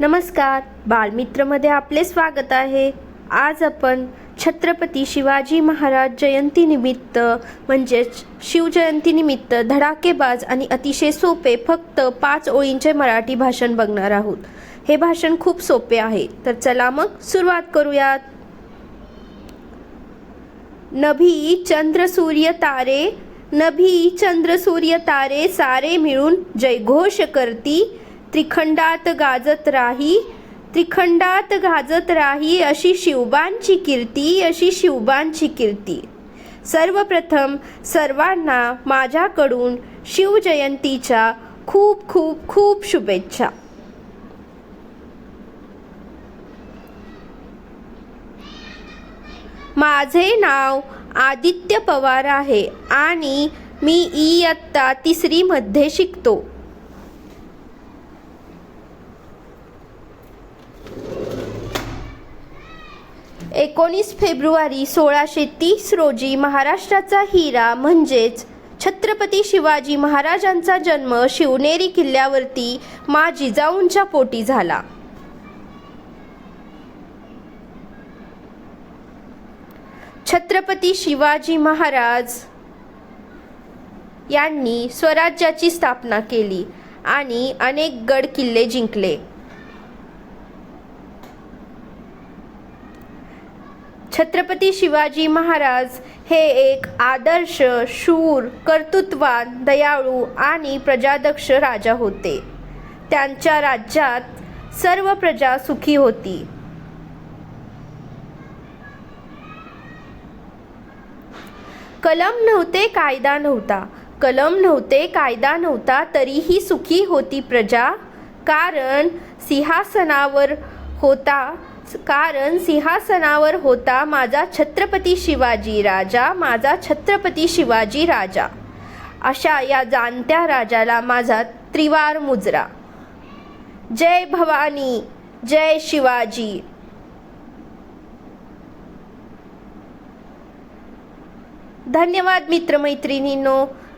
नमस्कार. बालमित्रमध्ये आपले स्वागत आहे. आज आपण छत्रपती शिवाजी महाराज जयंतीनिमित्त म्हणजेच शिवजयंतीनिमित्त धडाकेबाज आणि अतिशय सोपे फक्त पाच ओळींचे मराठी भाषण बघणार आहोत. हे भाषण खूप सोपे आहे. तर चला मग सुरुवात करूयात. नभी चंद्र सूर्य तारे नभी चंद्र सूर्य तारे सारे मिळून जयघोष करती त्रिखंडात गाजत राही त्रिखंडात गाजत राही अशी शिवबांची कीर्ती अशी शिवबांची कीर्ती. सर्वप्रथम सर्वांना माझ्याकडून शिवजयंतीच्या खूप खूप खूप शुभेच्छा. माझे नाव आदित्य पवार आहे आणि मी इयत्ता तिसरीमध्ये शिकतो. एकोणीस फेब्रुवारी सोळाशे तीस रोजी महाराष्ट्राचा हिरा म्हणजेच छत्रपती शिवाजी महाराजांचा जन्म शिवनेरी किल्ल्यावरती मा जिजाऊंच्या पोटी झाला. छत्रपती शिवाजी महाराज यांनी स्वराज्याची स्थापना केली आणि अनेक गड किल्ले जिंकले. छत्रपती शिवाजी महाराज हे एक आदर्श शूर कर्तृत्वान दयाळू आणि प्रजादक्ष राजा होते. त्यांच्या राज्यात सर्व प्रजा सुखी होती. कलम नव्हते कायदा नव्हता. कलम नव्हते कायदा नव्हता तरीही सुखी होती प्रजा. कारण सिंहासनावर होता कारण सिंहासनावर होता माझा छत्रपती शिवाजी राजा माझा छत्रपती शिवाजी राजा. अशा या जाणत्या राजाला माझा त्रिवार मुजरा. जय भवानी जय शिवाजी. धन्यवाद मित्रमैत्रिणींनो.